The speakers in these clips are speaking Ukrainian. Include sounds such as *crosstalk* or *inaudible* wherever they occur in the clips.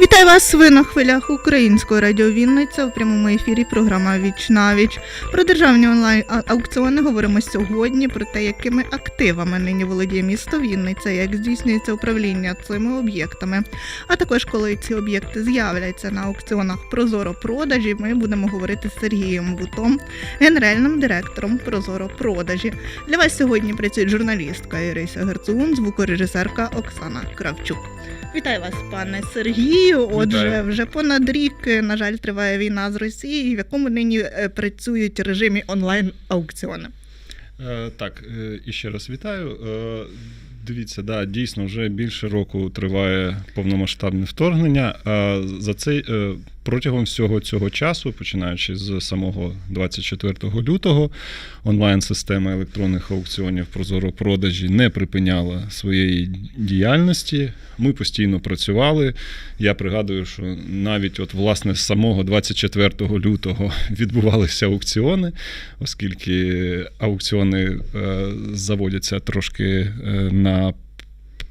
Вітаю вас! Ви на хвилях української радіо Вінниця в прямому ефірі. Програма Віч на віч. Про державні онлайн аукціони говоримо сьогодні. Про те, якими активами нині володіє місто Вінниця, як здійснюється управління цими об'єктами. А також коли ці об'єкти з'являться на аукціонах Прозоро продажі, ми будемо говорити з Сергієм Бутом, генеральним директором Прозоро продажі. Для вас сьогодні працює журналістка Ірися Герцогун, звукорежисерка Оксана Кравчук. Вітаю вас, пане Сергію. Отже, Вітаю. вже понад рік, на жаль, триває війна з Росією, в якому нині е, працюють в режимі онлайн аукціони. Е, Так, е, і ще раз вітаю. Дивіться, да, дійсно, вже більше року триває повномасштабне вторгнення. А за цей е, протягом всього цього часу, починаючи з самого 24 лютого, онлайн-система електронних аукціонів Прозоро продажі не припиняла своєї діяльності. Ми постійно працювали. Я пригадую, що навіть от власне з самого 24 лютого *laughs* відбувалися аукціони, оскільки аукціони е, заводяться трошки е, на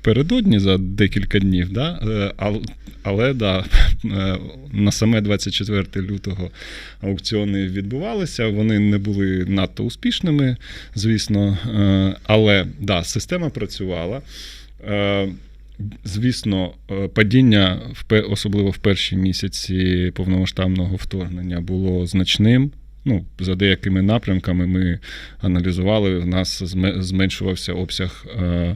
передодні за декілька днів, да? Е, але да, *laughs* е, на саме 24 лютого аукціони відбувалися. Вони не були надто успішними, звісно. Е, Але да, система працювала. Звісно, падіння, особливо в перші місяці повномасштабного вторгнення, було значним. Ну, за деякими напрямками ми аналізували, в нас зменшувався обсяг е,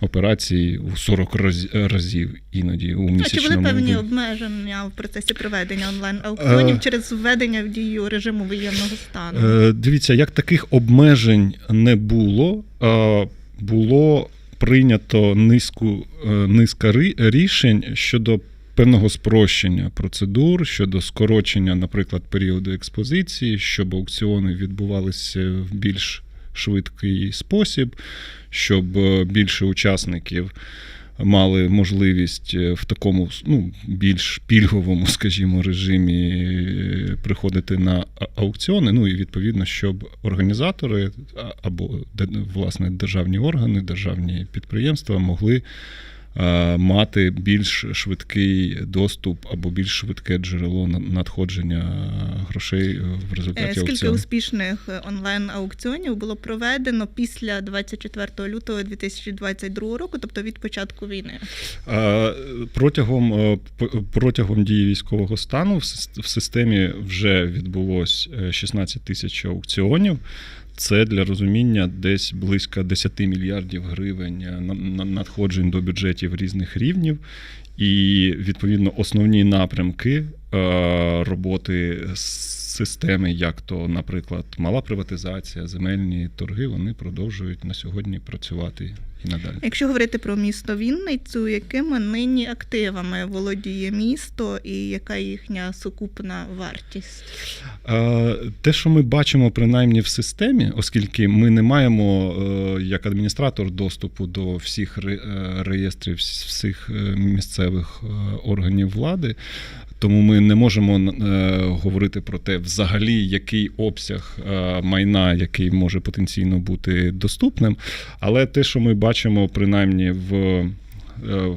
операцій у 40 раз- разів іноді у А чи були певні обмеження в процесі проведення онлайн аукціонів Е. через введення в дію режиму воєнного стану? Е, Дивіться, як таких обмежень не було, е, було прийнято низку, е, низка рішень щодо певного спрощення процедур, щодо скорочення, наприклад, періоду експозиції, щоб аукціони відбувалися в більш швидкий спосіб, щоб е, більше учасників мали можливість е, в такому ну, більш пільговому, *laughs* скажімо, режимі е, приходити на аукціони. Ну і відповідно, щоб організатори або власне державні органи, державні підприємства могли мати більш швидкий доступ або більш швидке джерело на- надходження грошей в Е, результаті Скільки аукціону. успішних е, онлайн аукціонів було проведено після 24 лютого 2022 року, тобто від початку війни? Е, Протягом, е, протягом дії військового стану в сис- в системі вже відбулось е, 16 тисяч аукціонів. Це для розуміння десь близько 10 мільярдів гривень е, на- на- надходжень до бюджетів різних рівнів. І відповідно основні напрямки е, роботи с- системи, як то, наприклад, мала приватизація, земельні торги, вони продовжують на сьогодні працювати і надалі. Якщо говорити про місто Вінницю, якими нині активами володіє місто і яка їхня сукупна вартість? Е, Те, що ми бачимо принаймні в системі, оскільки ми не маємо е, як адміністратор доступу до всіх е, реєстрів всіх місцевих органів влади. Тому ми не можемо е, говорити про те, взагалі, який обсяг е, майна, який може потенційно бути доступним. Але те, що ми бачимо, принаймні в, е,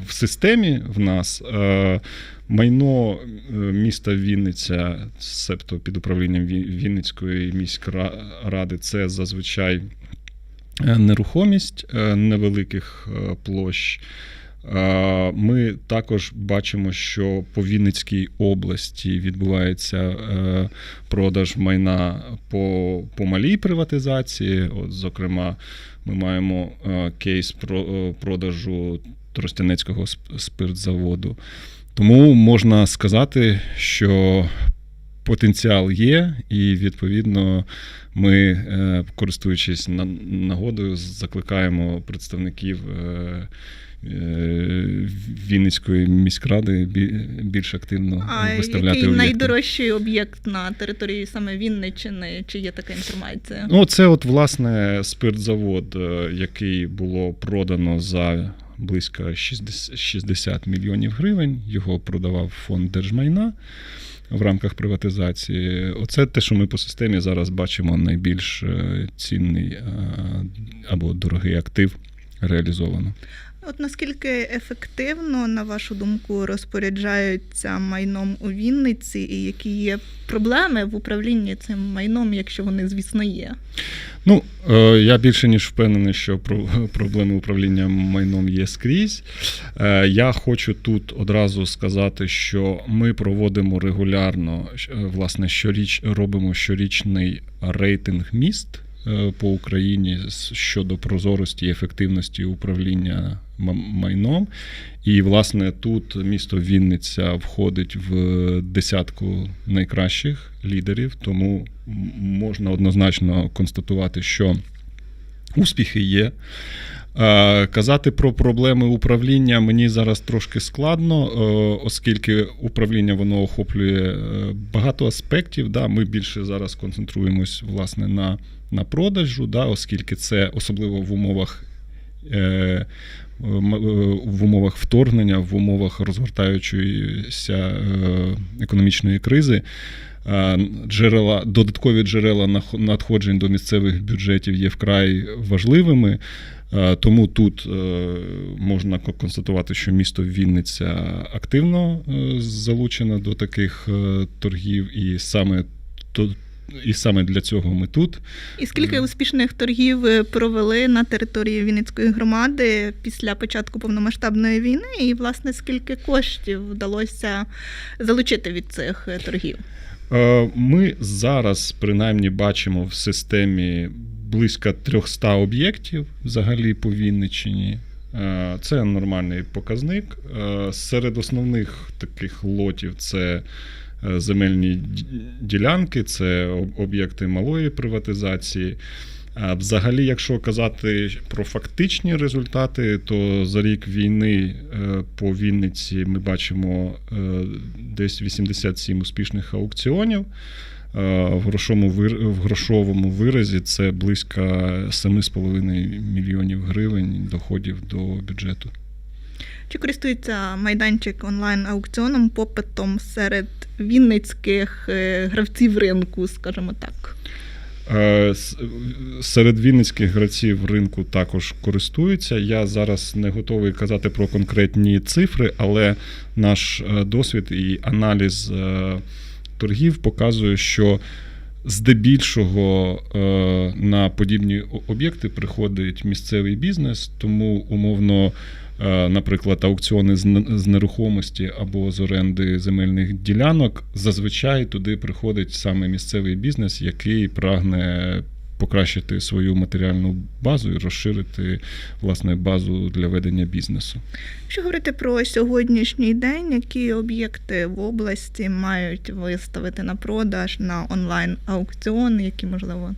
в системі в нас, е, майно е, міста Вінниця, себто під управлінням Вінницької міськради, це зазвичай е, нерухомість е, невеликих площ. Ми також бачимо, що по Вінницькій області відбувається е, продаж майна по, по малій приватизації. От, зокрема, ми маємо е, кейс про е, продажу Тростянецького спиртзаводу. Тому можна сказати, що потенціал є, і відповідно ми, користуючись нагодою, закликаємо представників. Е, Вінницької міськради бі- більш активно А виставляти який об'єкти. найдорожчий об'єкт на території саме Вінниччини? Чи є така інформація? Ну, це от власне спиртзавод, е, який було продано за близько 60 60 мільйонів гривень. Його продавав фонд держмайна в рамках приватизації. Оце те, що ми по системі зараз бачимо найбільш е, цінний або дорогий актив реалізовано. От наскільки ефективно, на вашу думку, розпоряджаються майном у Вінниці, і які є проблеми в управлінні цим майном, якщо вони, звісно, є? Ну, е, я більше ніж впевнений, що про- *laughs* проблеми управління майном є скрізь. Е, Я хочу тут одразу сказати, що ми проводимо регулярно, е, власне, щоріч робимо щорічний рейтинг міст по Україні щодо прозорості і ефективності управління майном. І, власне, тут місто Вінниця входить в десятку найкращих лідерів, тому можна однозначно констатувати, що успіхи є. Е, Казати про проблеми управління мені зараз трошки складно, е, оскільки управління воно охоплює е, багато аспектів. Да? Ми більше зараз концентруємось власне на, на продажу, да? оскільки це особливо в умовах. Е, В умовах вторгнення, в умовах розгортаючоїся е, економічної кризи, джерела, додаткові джерела надходжень до місцевих бюджетів є вкрай важливими. Тому тут е, можна констатувати, що місто Вінниця активно залучено до таких торгів, і саме. І саме для цього ми тут. І скільки успішних торгів провели на території Вінницької громади після початку повномасштабної війни, і власне скільки коштів вдалося залучити від цих е, торгів? Е, Ми зараз принаймні бачимо в системі близько 300 об'єктів взагалі по Вінниччині. Е, Це нормальний показник. Е, Серед основних таких лотів це е, земельні ділянки, це об'єкти малої приватизації. А Взагалі, якщо казати про фактичні результати, то за рік війни е, по Вінниці ми бачимо е, десь 87 успішних аукціонів. Е, В грошовому, в грошовому виразі це близько 7,5 мільйонів гривень доходів до бюджету. Чи користується майданчик онлайн-аукціоном попитом серед вінницьких е, гравців ринку, скажімо так? Е, Серед вінницьких гравців ринку також користуються. Я зараз не готовий казати про конкретні цифри, але наш е, досвід і аналіз торгів показує, що здебільшого на подібні об'єкти приходить місцевий бізнес, тому умовно. Е, Наприклад, аукціони з нерухомості або з оренди земельних ділянок зазвичай туди приходить саме місцевий бізнес, який прагне покращити свою матеріальну базу і розширити власне базу для ведення бізнесу. Якщо говорити про сьогоднішній день, які об'єкти в області мають виставити на продаж на онлайн-аукціон, які, можливо,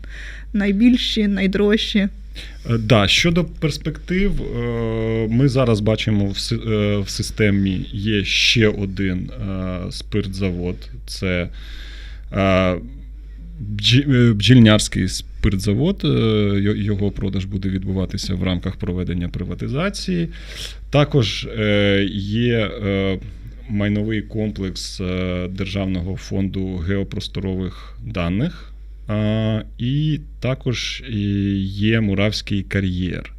найбільші, найдорожчі? Е, Да, щодо перспектив, е, ми зараз бачимо в е, в системі є ще один спиртзавод. Це бджільнярський спиртзавод. Е, Його продаж буде відбуватися в рамках проведення приватизації. Також е, є е, майновий комплекс е, Державного фонду геопросторових даних. І також є Муравський кар'єр.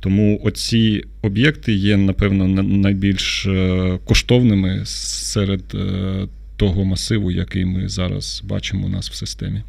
Тому оці об'єкти є, напевно, найбільш е, коштовними серед е, того масиву, який ми зараз бачимо у нас в системі.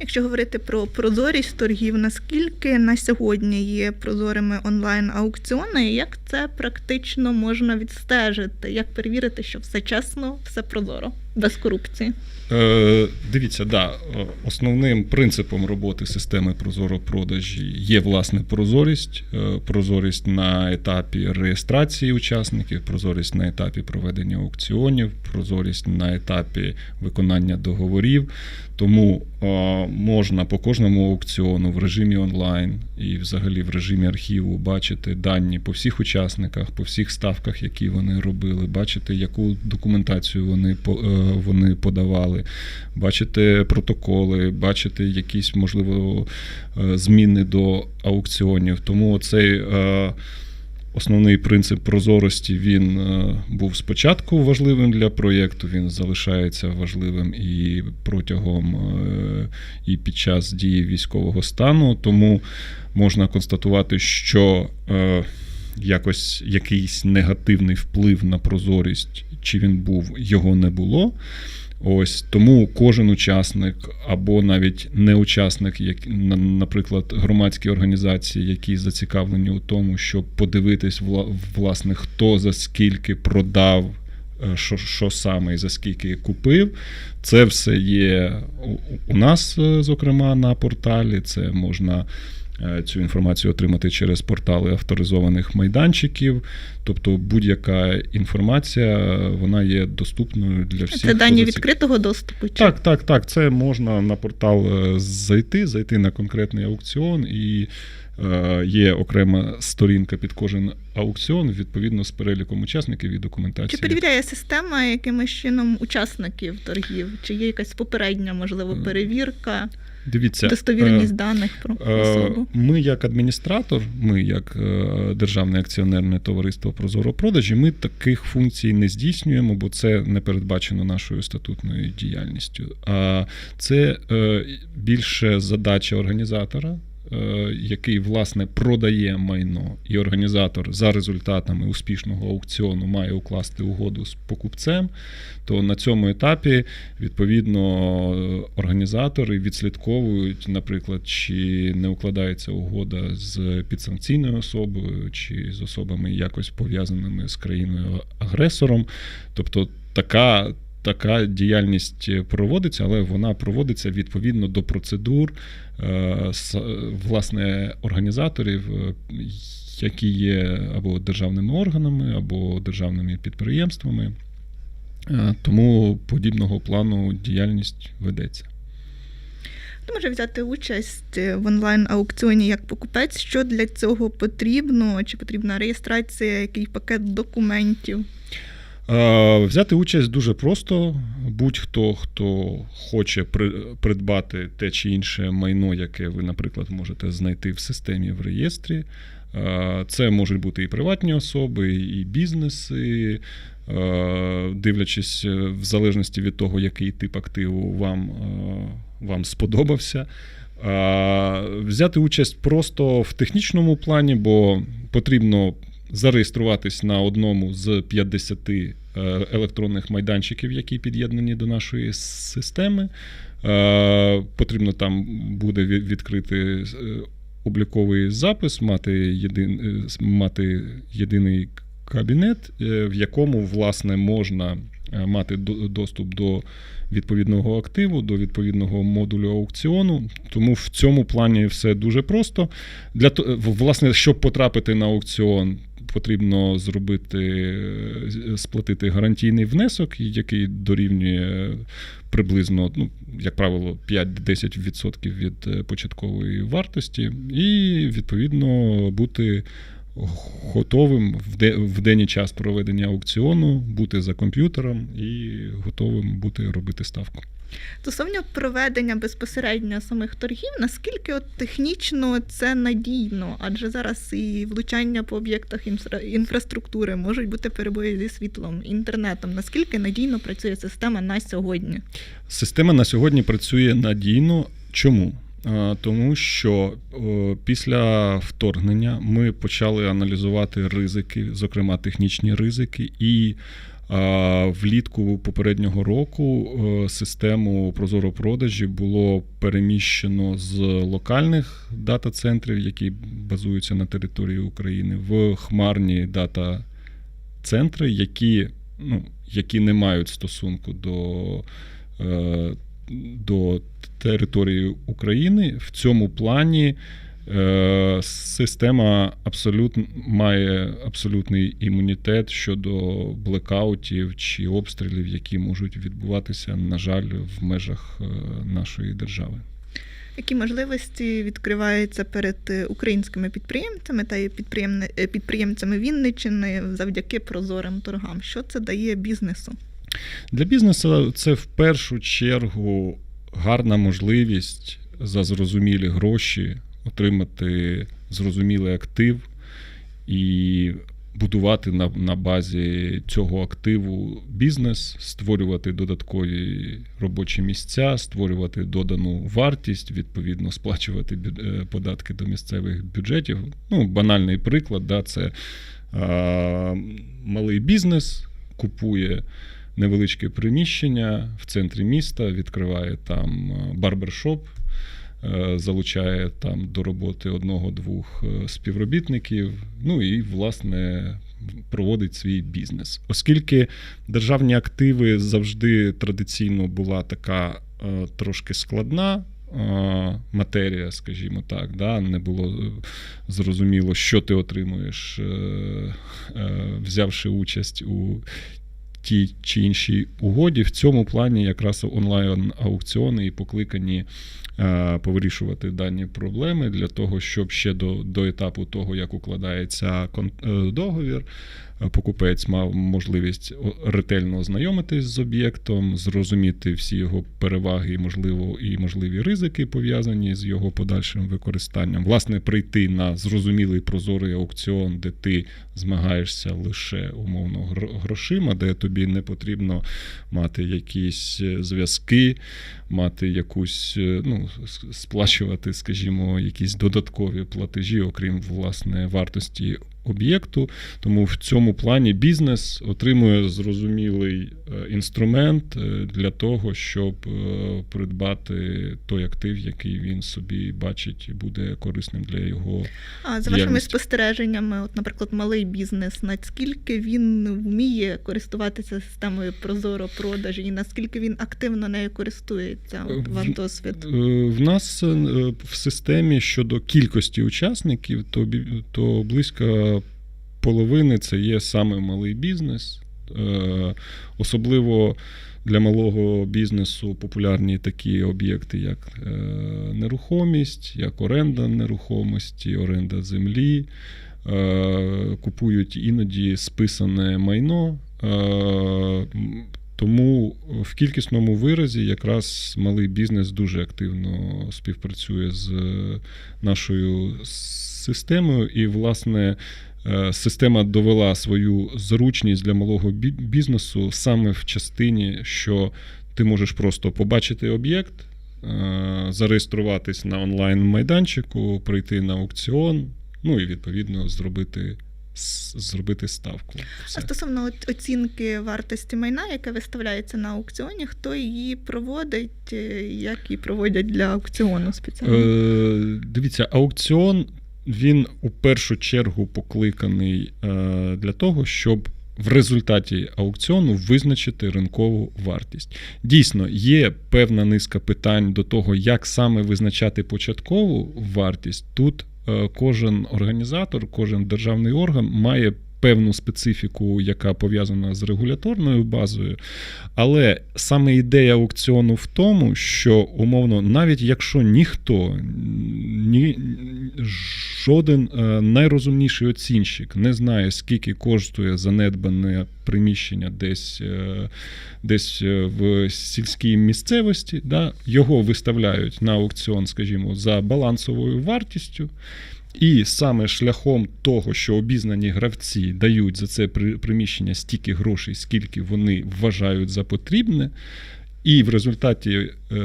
Якщо говорити про прозорість торгів, наскільки на сьогодні є прозорими онлайн-аукціони, і як це практично можна відстежити? Як перевірити, що все чесно, все прозоро, без корупції? Е, дивіться, да, е, основним принципом роботи системи Прозоро-продажі є власне прозорість, е, прозорість на етапі реєстрації учасників, прозорість на етапі проведення аукціонів, прозорість на етапі виконання договорів. Тому е, можна по кожному аукціону в режимі онлайн і взагалі в режимі архіву бачити дані по всіх учасниках, по всіх ставках, які вони робили, бачити, яку документацію вони, по- вони подавали, бачити протоколи, бачити якісь, можливо, е, зміни до аукціонів. Тому цей Основний принцип прозорості він е, був спочатку важливим для проєкту, він залишається важливим і протягом е, і під час дії військового стану. Тому можна констатувати, що е, якось якийсь негативний вплив на прозорість, чи він був, його не було. Ось тому кожен учасник або навіть не учасник, як, наприклад, громадські організації, які зацікавлені у тому, щоб подивитись, вла- власне, хто за скільки продав, е, що, що саме і за скільки купив. Це все є у, нас, е, зокрема, на порталі. Це можна цю інформацію отримати через портали авторизованих майданчиків. Тобто будь-яка інформація вона є доступною для всіх. Це дані зацік- відкритого доступу. Чи? так, так, так. Це можна на портал е, зайти, зайти на конкретний аукціон, і е, є окрема сторінка під кожен аукціон, відповідно з переліком учасників і Чи документації. перевіряє система якимось чином учасників торгів? Чи є якась попередня, можливо, Е, перевірка, Дивіться, достовірність е, даних про Е, особу? Ми, як адміністратор, ми, як е, Державне акціонерне товариство Прозоро продажі, ми таких функцій не здійснюємо, бо це не передбачено нашою статутною діяльністю. А це е, більше задача організатора. Е, Який власне продає майно, і організатор за результатами успішного аукціону має укласти угоду з покупцем, то на цьому етапі відповідно організатори відслідковують, наприклад, чи не укладається угода з підсанкційною особою, чи з особами якось пов'язаними з країною агресором. Тобто така. Така діяльність проводиться, але вона проводиться відповідно до процедур е, власне організаторів, е, які є або державними органами, або державними підприємствами. Е, Тому подібного плану діяльність ведеться. Хто може взяти участь в онлайн-аукціоні як покупець? Що для цього потрібно? Чи потрібна реєстрація, який пакет документів? Е, Взяти участь дуже просто. Будь-хто, хто хоче придбати те чи інше майно, яке ви, наприклад, можете знайти в системі в реєстрі. Е, Це можуть бути і приватні особи, і бізнеси. Е, Дивлячись в залежності від того, який тип активу вам, вам сподобався. Взяти участь просто в технічному плані, бо потрібно зареєструватись на одному з 50 е, електронних майданчиків, які під'єднані до нашої системи. Е, Потрібно там буде відкрити е, обліковий запис, мати, єдин, мати єдиний кабінет, в якому власне можна мати до- доступ до відповідного активу, до відповідного модулю аукціону. Тому в цьому плані все дуже просто. Для власне, щоб потрапити на аукціон, потрібно зробити е, сплатити гарантійний внесок, який дорівнює приблизно, ну, як правило, 5-10% від е, початкової вартості, і відповідно бути готовим в де- в день і час проведення аукціону, бути за комп'ютером і готовим бути робити ставку. Стосовно проведення безпосередньо самих торгів, наскільки от технічно це надійно? Адже зараз і влучання по об'єктах інфра- інфраструктури можуть бути перебої зі світлом, інтернетом. Наскільки надійно працює система на сьогодні? Система на сьогодні працює надійно. Чому? Тому що після вторгнення ми почали аналізувати ризики, зокрема технічні ризики, і влітку попереднього року е, систему прозоро-продажі було переміщено з локальних дата-центрів, які базуються на території України, в хмарні дата-центри, які, ну, які не мають стосунку до е, до території України. В цьому плані е, система абсолютно має абсолютний імунітет щодо блекаутів чи обстрілів, які можуть відбуватися, на жаль, в межах е, нашої держави. Які можливості відкриваються перед е, українськими підприємцями та підприємцями Вінниччини завдяки прозорим торгам? Що це дає бізнесу? Для бізнесу це в першу чергу гарна можливість за зрозумілі гроші отримати зрозумілий актив, і будувати на, на базі цього активу бізнес, створювати додаткові робочі місця, створювати додану вартість, відповідно, сплачувати бю- е, податки до місцевих бюджетів. Ну, банальний приклад, да, це а, малий бізнес купує невеличке приміщення в центрі міста, відкриває там е, барбершоп, залучає там до роботи одного-двох е, співробітників. Ну і, власне, проводить свій бізнес. Оскільки державні активи завжди традиційно була така е, трошки складна. е, Матерія, скажімо так, да, не було е, зрозуміло, що ти отримуєш, е, е, взявши участь у тій чи іншій угоді. В цьому плані якраз онлайн-аукціони і покликані е, повирішувати дані проблеми для того, щоб ще до, до етапу того, як укладається е, договір, покупець мав можливість ретельно ознайомитись з об'єктом, зрозуміти всі його переваги можливо і можливі ризики пов'язані з його подальшим використанням. Власне, прийти на зрозумілий прозорий аукціон, де ти змагаєшся лише умовно грошима, де тобі не потрібно мати якісь е, зв'язки, мати якусь, е, ну, сплачувати, скажімо, якісь додаткові платежі, окрім власне вартості об'єкту. Тому в цьому плані бізнес отримує зрозумілий е, інструмент е, для того, щоб е, придбати той актив, який він собі бачить і буде корисним для його А за вашими спостереженнями, от, наприклад, малий бізнес, наскільки він вміє користуватися системою Прозоро продажі і наскільки він активно нею користується? От, ваш досвід. В нас в системі щодо кількості учасників, то, то близько половини це є саме малий бізнес. Е, Особливо для малого бізнесу популярні такі об'єкти, як е, нерухомість, як оренда нерухомості, оренда землі. Е, Купують іноді списане майно. Тому в кількісному виразі якраз малий бізнес дуже активно співпрацює з нашою системою, і, власне, система довела свою зручність для малого бізнесу саме в частині, що ти можеш просто побачити об'єкт, е, зареєструватись на онлайн-майданчику, прийти на аукціон, ну і відповідно зробити. Зробити ставку. А стосовно оцінки вартості майна, яке виставляється на аукціоні, хто її проводить, е, як її проводять для аукціону спеціально? Е, дивіться, аукціон він у першу чергу покликаний е, для того, щоб в результаті аукціону визначити ринкову вартість. Дійсно, є певна низка питань до того, як саме визначати початкову вартість. Тут е, кожен організатор, кожен державний орган має певну специфіку, яка пов'язана з регуляторною базою. Але саме ідея аукціону в тому, що умовно, навіть якщо ніхто, ні, жоден е, найрозумніший оцінщик не знає, скільки коштує занедбане приміщення десь, е, десь е, в сільській місцевості, да, його виставляють на аукціон, скажімо, за балансовою вартістю. І саме шляхом того, що обізнані гравці дають за це при- приміщення стільки грошей, скільки вони вважають за потрібне, і в результаті е,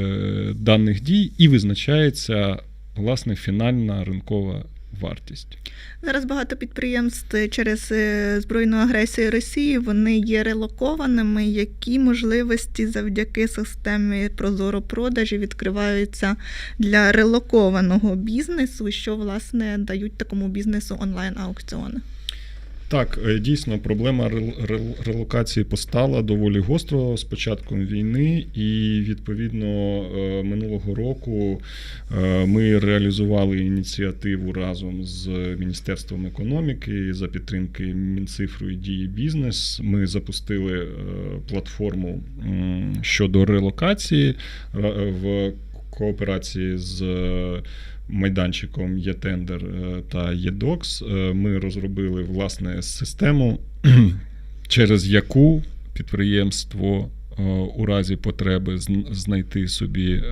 даних дій і визначається власне фінальна ринкова вартість. Зараз багато підприємств через е, збройну агресію Росії вони є релокованими. Які можливості завдяки системі Прозоро продажі відкриваються для релокованого бізнесу, що власне дають такому бізнесу онлайн аукціони? Так, е, дійсно, проблема рел- рел- релокації постала доволі гостро з початком війни, і відповідно е, минулого року е, ми реалізували ініціативу разом з Міністерством економіки за підтримки Мінцифру і дії бізнес. Ми запустили платформу щодо релокації в кооперації з. е, майданчиком ЄТендер е, та ЄДОКС е, ми розробили власне систему, *clears throat* через яку підприємство у разі потреби знайти собі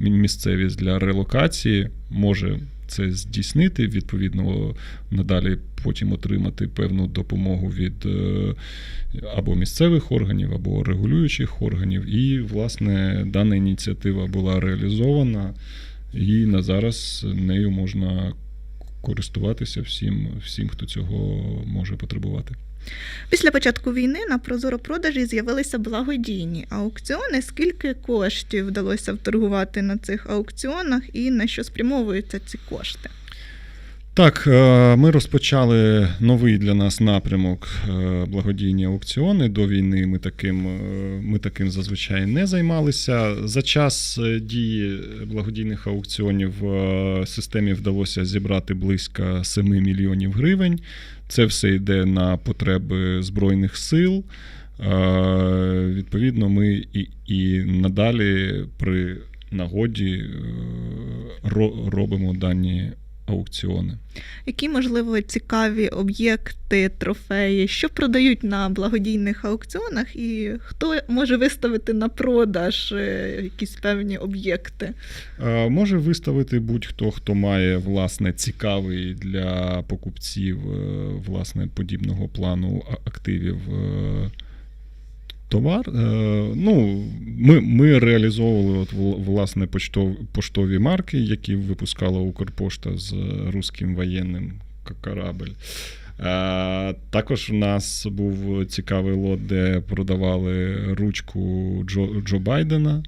місцевість для релокації може це здійснити, відповідно, надалі потім отримати певну допомогу від е, або місцевих органів, або регулюючих органів. І, власне, дана ініціатива була реалізована, і на зараз нею можна користуватися всім, всім, хто цього може потребувати. Після початку війни на Прозоро продажі з'явилися благодійні аукціони. Скільки коштів вдалося вторгувати на цих аукціонах і на що спрямовуються ці кошти? Так, е, ми розпочали новий для нас напрямок е, благодійні аукціони. До війни ми таким, е, ми таким зазвичай не займалися. За час дії благодійних аукціонів системі вдалося зібрати близько 7 мільйонів гривень. Це все йде на потреби Збройних сил. Відповідно, ми і, і надалі при нагоді робимо дані аукціони. Які, можливо, цікаві об'єкти, трофеї, що продають на благодійних аукціонах, і хто може виставити на продаж е, якісь певні об'єкти? Е, Може виставити будь-хто, хто має власне цікавий для покупців е, власне подібного плану активів. Товар. Е, Ну, ми, ми реалізовували от, власне поштов, поштові марки, які випускала Укрпошта з руським воєнним к- корабль. Е, Також у нас був цікавий лот, де продавали ручку Джо, Джо Байдена.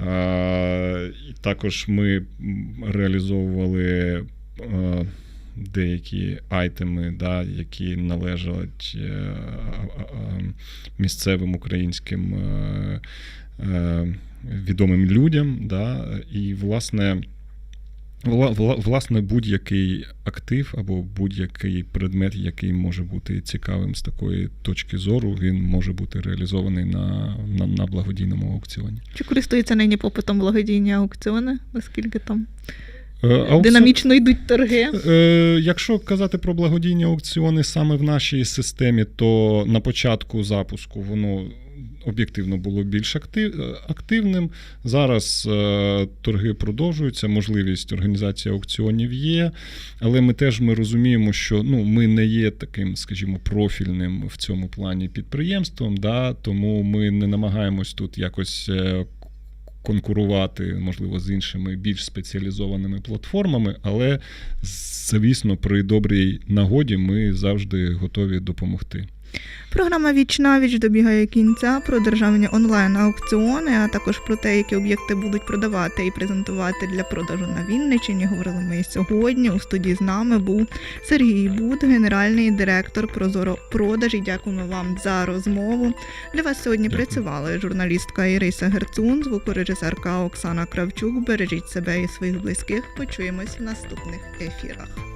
Е, Також ми реалізовували деякі айтеми, да, які належать е, місцевим українським е, е, відомим людям. Да, і, власне, вла- вла- власне, будь-який актив або будь-який предмет, який може бути цікавим з такої точки зору, він може бути реалізований на, на, на благодійному аукціоні. Чи користуються нині попитом благодійні аукціони? Наскільки там аукціон- динамічно йдуть торги? Е, Якщо казати про благодійні аукціони саме в нашій системі, то на початку запуску воно об'єктивно було більш актив, е, активним. Зараз е, торги продовжуються, можливість організації аукціонів є, але ми теж ми розуміємо, що ну, ми не є таким, скажімо, профільним в цьому плані підприємством, да, тому ми не намагаємось тут якось. Конкурувати, можливо, з іншими більш спеціалізованими платформами, але, звісно, при добрій нагоді ми завжди готові допомогти. Програма Віч навіч добігає кінця про державні онлайн аукціони, а також про те, які об'єкти будуть продавати і презентувати для продажу на Вінниччині. Говорили ми і сьогодні. У студії з нами був Сергій Буд, генеральний директор Прозоро продажі. Дякуємо вам за розмову. Для вас сьогодні Дякую. працювали журналістка Іриса Герцун, звукорежисерка Оксана Кравчук. Бережіть себе і своїх близьких. Почуємось в наступних ефірах.